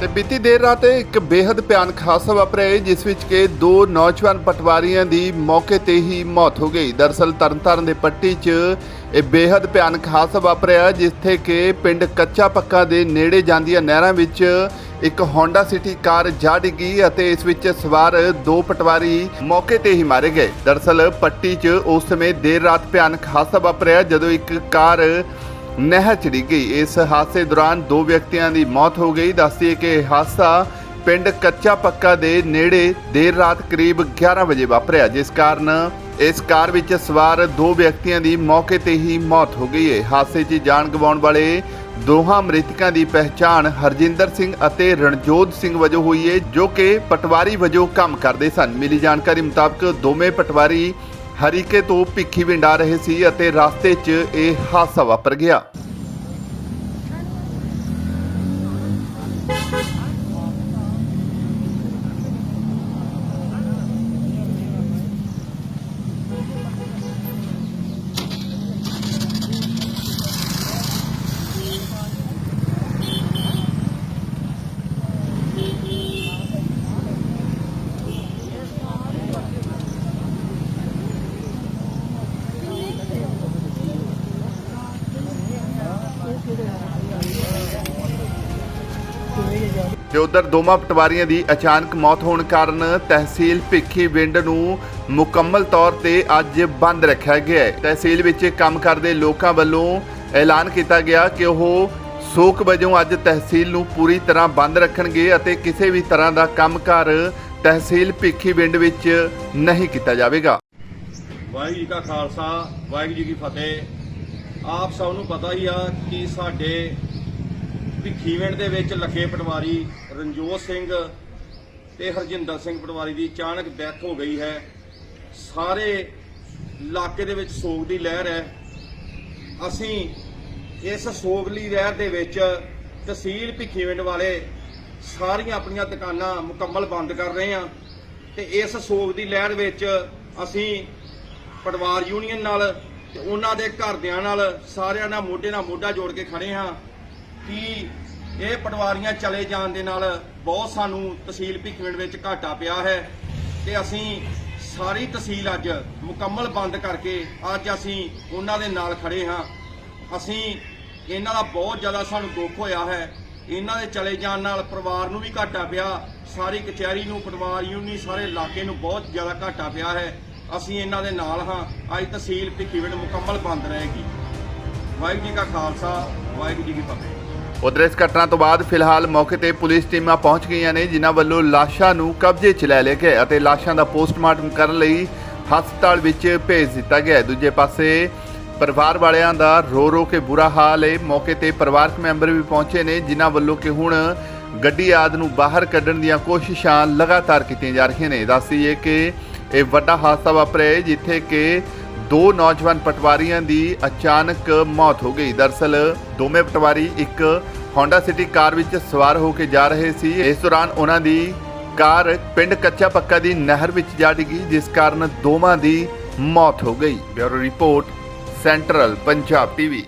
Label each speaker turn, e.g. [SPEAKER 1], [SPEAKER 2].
[SPEAKER 1] ਤੇ ਬੀਤੀ ਦੇਰ ਰਾਤ ਇੱਕ ਬੇहद ਭਿਆਨਕ ਹਾਦਸਾ ਵਾਪਰਿਆ ਜਿਸ ਵਿੱਚ ਕਿ ਦੋ ਨੌਜਵਾਨ ਪਟਵਾਰੀਆਂ ਦੀ ਮੌਕੇ ਤੇ ਹੀ ਮੌਤ ਹੋ ਗਈ। ਦਰਸਲ ਤਰਨਤਾਰਨ ਦੇ ਪੱਟੀ 'ਚ ਇਹ ਬੇहद ਭਿਆਨਕ ਹਾਦਸਾ ਵਾਪਰਿਆ, ਜਿੱਥੇ ਕਿ ਪਿੰਡ ਕੱਚਾ ਪੱਕਾ ਦੇ ਨੇੜੇ ਜਾਂਦੀਆਂ ਨਹਿਰਾਂ ਵਿੱਚ ਇੱਕ Honda ਸਿਟੀ ਕਾਰ ਜਾ ਗਈ ਅਤੇ ਇਸ ਵਿੱਚ ਸਵਾਰ ਦੋ ਪਟਵਾਰੀ ਮੌਕੇ ਤੇ ਹੀ ਮਾਰੇ ਗਏ। ਦਰਸਲ ਪੱਟੀ 'ਚ ਉਸ ਸਮੇਂ ਦੇਰ ਰਾਤ ਭਿਆਨਕ ਹਾਦਸਾ ਵਾਪਰਿਆ, ਜਦੋਂ ਇੱਕ ਕਾਰ ਨਹਿਰ ਚ ਡਿੱਗ ਗਈ। ਇਸ ਹਾਦਸੇ ਦੌਰਾਨ ਦੋ ਵਿਅਕਤੀਆਂ ਦੀ ਮੌਤ ਹੋ ਗਈ। ਦੱਸਦੀ ਹੈ ਕਿ ਇਹ ਹਾਦਸਾ ਪਿੰਡ ਕੱਚਾ ਪੱਕਾ ਦੇ ਨੇੜੇ ਦੇਰ ਰਾਤ ਕਰੀਬ 11 ਵਜੇ ਵਾਪਰਿਆ। ਜਿਸ ਕਾਰਨ ਇਸ ਕਾਰ ਵਿੱਚ ਸਵਾਰ ਦੋ ਵਿਅਕਤੀਆਂ ਦੀ ਮੌਕੇ ਤੇ ਹੀ ਮੌਤ ਹੋ ਗਈ। ਹੈ ਹਾਦਸੇ 'ਚ ਜਾਨ ਗਵਾਉਣ ਵਾਲੇ ਦੋਹਾਂ ਮ੍ਰਿਤਕਾਂ ਦੀ ਪਹਿਚਾਣ ਹਰਜਿੰਦਰ ਸਿੰਘ ਅਤੇ ਰਣਜੋਤ ਸਿੰਘ ਵਜੋਂ ਹੋਈ ਹੈ ਜੋ ਕਿ ਪਟਵਾਰੀ ਵਜੋਂ ਕੰਮ ਕਰਦੇ ਸਨ। ਮਿਲੀ ਜਾਣਕਾਰੀ ਮੁਤਾਬਕ ਦੋਵੇਂ ਪਟਵਾਰੀ ਹਰੀਕੇ ਤੋਂ ਭਿੱਖੀ ਵਿੰਡਾ ਰਹੇ ਸੀ ਅਤੇ ਰਸਤੇ 'ਚ ਇਹ ਹਾਦਸਾ ਵਾਪਰ ਗਿਆ। ਤੇ ਉਧਰ ਦੋਵਾਂ ਪਟਵਾਰੀਆਂ ਦੀ ਅਚਾਨਕ ਮੌਤ ਹੋਣ ਕਾਰਨ ਤਹਿਸੀਲ ਭਿੱਖੀਵਿੰਡ ਨੂੰ ਮੁਕੰਮਲ ਤੌਰ ਤੇ ਅੱਜ ਬੰਦ ਰੱਖਿਆ ਗਿਆ ਹੈ। ਤਹਿਸੀਲ ਵਿੱਚ ਕੰਮ ਕਰਦੇ ਲੋਕਾਂ ਵੱਲੋਂ ਐਲਾਨ ਕੀਤਾ ਗਿਆ ਕਿ ਉਹ ਸੋਕ ਵਜੋਂ ਅੱਜ ਤਹਿਸੀਲ ਨੂੰ ਪੂਰੀ ਤਰ੍ਹਾਂ ਬੰਦ ਰੱਖਣਗੇ ਅਤੇ ਕਿਸੇ ਵੀ ਤਰ੍ਹਾਂ ਦਾ ਕੰਮਕਾਰ ਤਹਿਸੀਲ ਭਿੱਖੀ ਵਿੰਡ ਵਿੱਚ ਨਹੀਂ ਕੀਤਾ ਜਾਵੇਗਾ।
[SPEAKER 2] ਵਾਹਿਗੁਰੂ ਜੀ ਕਾ ਖਾਲਸਾ, ਵਾਹਿਗੁਰੂ ਜੀ ਕੀ ਫਤਿਹ। ਆਪ ਸਭ ਨੂੰ ਪਤਾ ਹੀ ਆ ਕਿ ਸਾਡੇ ਭਿੱਖੀਵਿੰਡ ਦੇ ਵਿੱਚ ਲੱਖੇ ਪਟਵਾਰੀ ਰਣਜੋਤ ਸਿੰਘ ਤੇ ਹਰਜਿੰਦਰ ਸਿੰਘ ਪਟਵਾਰੀ ਦੀ ਅਚਾਨਕ ਡੈਥ ਹੋ ਗਈ ਹੈ। ਸਾਰੇ ਇਲਾਕੇ ਦੇ ਵਿੱਚ ਸੋਗ ਦੀ ਲਹਿਰ ਹੈ। ਅਸੀਂ ਇਸ ਸੋਗਲੀ ਲਹਿਰ ਦੇ ਵਿੱਚ ਤਹਿਸੀਲ ਭਿੱਖੀਵਿੰਡ ਵਾਲੇ ਸਾਰੀਆਂ ਆਪਣੀਆਂ ਦੁਕਾਨਾਂ ਮੁਕੰਮਲ ਬੰਦ ਕਰ ਰਹੇ ਹਾਂ ਤੇ ਇਸ ਸੋਗ ਦੀ ਲਹਿਰ ਵਿੱਚ ਅਸੀਂ ਪਟਵਾਰ ਯੂਨੀਅਨ ਨਾਲ ਤੇ ਉਹਨਾਂ ਦੇ ਘਰਦਿਆਂ ਨਾਲ ਸਾਰਿਆਂ ਨਾਲ ਮੋਢੇ ਨਾਲ ਮੋਢਾ ਜੋੜ ਕੇ ਖੜੇ ਹਾਂ। ਕਿ ਇਹ ਪਟਵਾਰੀਆਂ ਚਲੇ ਜਾਣ ਦੇ ਨਾਲ ਬਹੁਤ ਸਾਨੂੰ ਤਹਿਸੀਲ ਭਿੱਖਵਿੰਡ ਵਿੱਚ ਘਾਟਾ ਪਿਆ ਹੈ ਤੇ ਅਸੀਂ ਸਾਰੀ ਤਹਿਸੀਲ ਅੱਜ ਮੁਕੰਮਲ ਬੰਦ ਕਰਕੇ ਅੱਜ ਅਸੀਂ ਉਹਨਾਂ ਦੇ ਨਾਲ ਖੜੇ ਹਾਂ। ਅਸੀਂ ਇਹਨਾਂ ਦਾ ਬਹੁਤ ਜ਼ਿਆਦਾ ਸਾਨੂੰ ਦੁੱਖ ਹੋਇਆ ਹੈ। ਇਹਨਾਂ ਦੇ ਚਲੇ ਜਾਣ ਨਾਲ ਪਰਿਵਾਰ ਨੂੰ ਵੀ ਘਾਟਾ ਪਿਆ, ਸਾਰੀ ਕਚਹਿਰੀ ਨੂੰ, ਪਟਵਾਰ ਯੂਨੀ ਸਾਰੇ ਇਲਾਕੇ ਨੂੰ ਬਹੁਤ ਜ਼ਿਆਦਾ ਘਾਟਾ ਪਿਆ ਹੈ। ਅਸੀਂ ਇਹਨਾਂ ਦੇ ਨਾਲ ਹਾਂ। ਅੱਜ ਤਹਿਸੀਲ ਭਿੱਖੀਵਿੰਡ ਮੁਕੰਮਲ ਬੰਦ ਰਹੇਗੀ। ਵਾਹਿਗੁਰੂ ਜੀ ਕਾ ਖਾਲਸਾ, ਵਾਹਿਗੁਰੂ ਜੀ ਕੀ ਫਤਿਹ।
[SPEAKER 1] ਉਧਰ ਇਸ ਘਟਨਾ ਤੋਂ ਬਾਅਦ ਫਿਲਹਾਲ ਮੌਕੇ ਤੇ ਪੁਲਿਸ ਟੀਮਾਂ ਪਹੁੰਚ ਗਈਆਂ ਨੇ, ਜਿਨ੍ਹਾਂ ਵੱਲੋਂ ਲਾਸ਼ਾਂ ਨੂੰ ਕਬਜ਼ੇ 'ਚ ਲੈ ਲਏ ਗਏ ਅਤੇ ਲਾਸ਼ਾਂ ਦਾ ਪੋਸਟਮਾਰਟਮ ਕਰਨ ਲਈ ਹਸਪਤਾਲ ਵਿੱਚ ਭੇਜ ਦਿੱਤਾ ਗਿਆ ਦੂਜੇ ਪਾਸੇ, ਪਰਿਵਾਰ ਵਾਲਿਆਂ ਦਾ ਰੋ ਰੋ ਕੇ ਬੁਰਾ ਹਾਲ ਹੈ। ਮੌਕੇ ਤੇ ਪਰਿਵਾਰਕ ਮੈਂਬਰ ਵੀ ਪਹੁੰਚੇ ਨੇ, ਜਿਨ੍ਹਾਂ ਵੱਲੋਂ ਕਿ ਹੁਣ ਗੱਡੀ ਆਦ ਨੂੰ ਬਾਹਰ ਕੱਢਣ ਦੀਆਂ ਕੋਸ਼ਿਸ਼ਾਂ ਲਗਾਤਾਰ ਕੀਤੀਆਂ ਜਾ ਰਹੀਆਂ ਨੇ। ਦੱਸੀਏ ਕਿ ਇਹ ਵੱਡਾ ਹਾਦਸਾ ਵਾਪਰਿਆ ਹੈ, ਜਿੱਥੇ ਕਿ ਦੋ ਨੌਜਵਾਨ ਪਟਵਾਰੀਆਂ ਦੀ ਅਚਾਨਕ ਮੌਤ ਹੋ ਗਈ। ਦਰਸਲ ਦੋਵੇਂ ਪਟਵਾਰੀ ਇੱਕ ਹੋਂਡਾ ਸਿਟੀ ਕਾਰ ਵਿੱਚ ਸਵਾਰ ਹੋ ਕੇ ਜਾ ਰਹੇ ਸੀ। ਇਸ ਦੌਰਾਨ ਉਹਨਾਂ ਦੀ ਕਾਰ ਪਿੰਡ ਕੱਚਾ ਪੱਕਾ ਦੀ ਨਹਿਰ ਵਿੱਚ ਜਾ ਡਿੱਗੀ, ਜਿਸ ਕਾਰਨ ਦੋਵਾਂ ਦੀ ਮੌਤ ਹੋ ਗਈ। Bureau report, central Punjab TV.